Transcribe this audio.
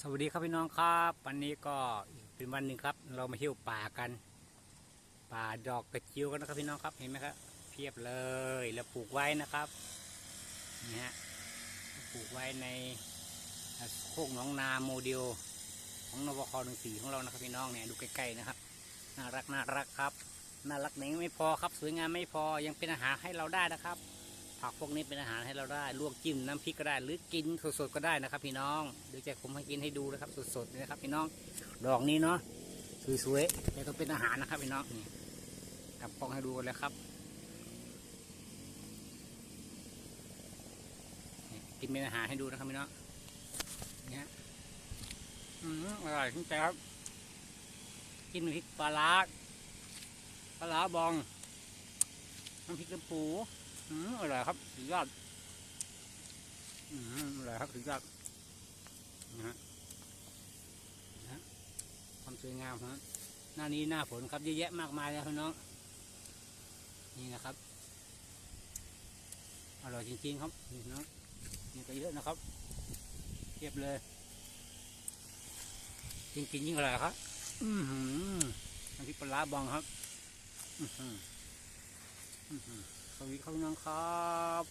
สวัสดีครับพี่น้องครับ วันนี้ก็เป็นวันหนึ่งครับ เรามาเที่ยวป่ากัน ป่าดอกกระจิวกันนะครับพี่น้องครับเห็นไหมครับเพียบเลยแล้วปลูกไว้นะครับนี่ฮะปลูกไว้ในโคกหนองนาโมเดลของนวคหนึ่งสี่ของเรานะครับพี่น้องเนี่ยดูใกล้ๆนะครับน่ารักน่ารักครับน่ารักไหนไม่พอครับ สวยงามไม่พอยังเป็นอาหารให้เราได้นะครับ ผักพวกนี้เป็นอาหารให้เราได้ลวกจิ้มน้ำพริกก็ได้หรือกินสดๆก็ได้นะครับ พี่น้องเดี๋ยวจะผมให้กินให้ดูนะครับสดๆนะครับ พี่น้องดอกนี้เนาะสวยๆแต่ก็เป็นอาหารนะครับพี่น้องนี่กลับกล้องให้ดูกันเลยครับกินเป็นอาหารให้ดูนะครับพี่น้องเนี่ฮะอืมอร่อยจริงครับ กินพริกปลาร้าปลาร้าบองน้ำพริกน้ำปู อืมอร่อยครับสุดยอดอืมอร่อยครับสุดยอดนะฮะนะฮะความสวยงามฮะหน้านี้หน้าฝนครับเยอะแยะมากมายเลยพี่น้องนี่นะครับอร่อยจริงๆครับนี่นะนี่ก็เยอะนะครับเทียบเลยจริงๆยิ่งอร่อยครับ อือหือน้ำพริกปลาบองครับ อืออือ สวัสดีครับน้องครับ